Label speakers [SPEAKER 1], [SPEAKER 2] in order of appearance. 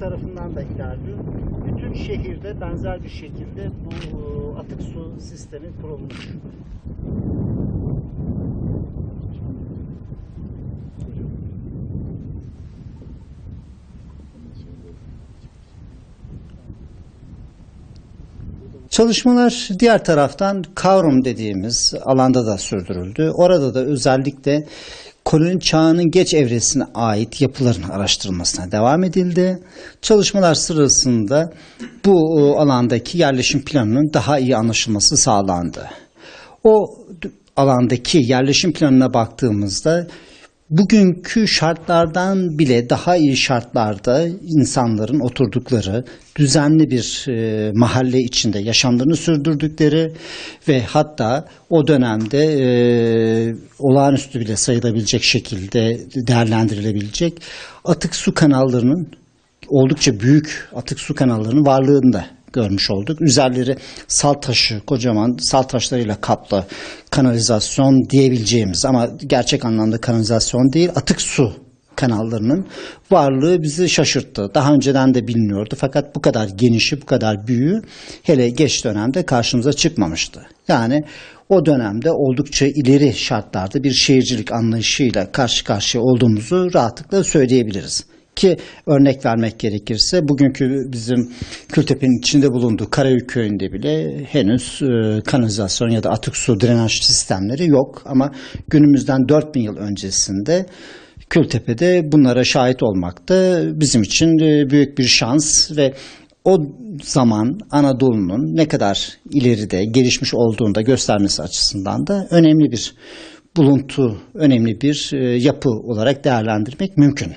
[SPEAKER 1] tarafından da ilerliyor. Bütün şehirde benzer bir şekilde bu e, atık su sistemi kurulmuş. Çalışmalar diğer taraftan Kavrum dediğimiz alanda da sürdürüldü. Orada da özellikle koloni çağının geç evresine ait yapıların araştırılmasına devam edildi. Çalışmalar sırasında bu e, alandaki yerleşim planının daha iyi anlaşılması sağlandı. O alandaki yerleşim planına baktığımızda bugünkü şartlardan bile daha iyi şartlarda insanların oturdukları düzenli bir e, mahalle içinde yaşamlarını sürdürdükleri ve hatta o dönemde e, olağanüstü bile sayılabilecek şekilde değerlendirilebilecek atık su kanallarının oldukça büyük atık su kanallarının varlığını da görmüş olduk. Üzerleri salt taşı, kocaman salt taşlarıyla kaplı kanalizasyon diyebileceğimiz ama gerçek anlamda kanalizasyon değil, atık su kanallarının varlığı bizi şaşırttı. Daha önceden de biliniyordu fakat bu kadar genişi, bu kadar büyüğü hele geç dönemde karşımıza çıkmamıştı. Yani o dönemde oldukça ileri şartlarda bir şehircilik anlayışıyla karşı karşıya olduğumuzu rahatlıkla söyleyebiliriz. Ki örnek vermek gerekirse bugünkü bizim Kültepe'nin içinde bulunduğu Karayük köyünde bile henüz e, kanalizasyon ya da atık su drenaj sistemleri yok. Ama günümüzden 4000 yıl öncesinde Kültepe'de bunlara şahit olmak da bizim için e, büyük bir şans ve o zaman Anadolu'nun ne kadar ileride gelişmiş olduğunu da göstermesi açısından da önemli bir buluntu, önemli bir e, yapı olarak değerlendirmek mümkün.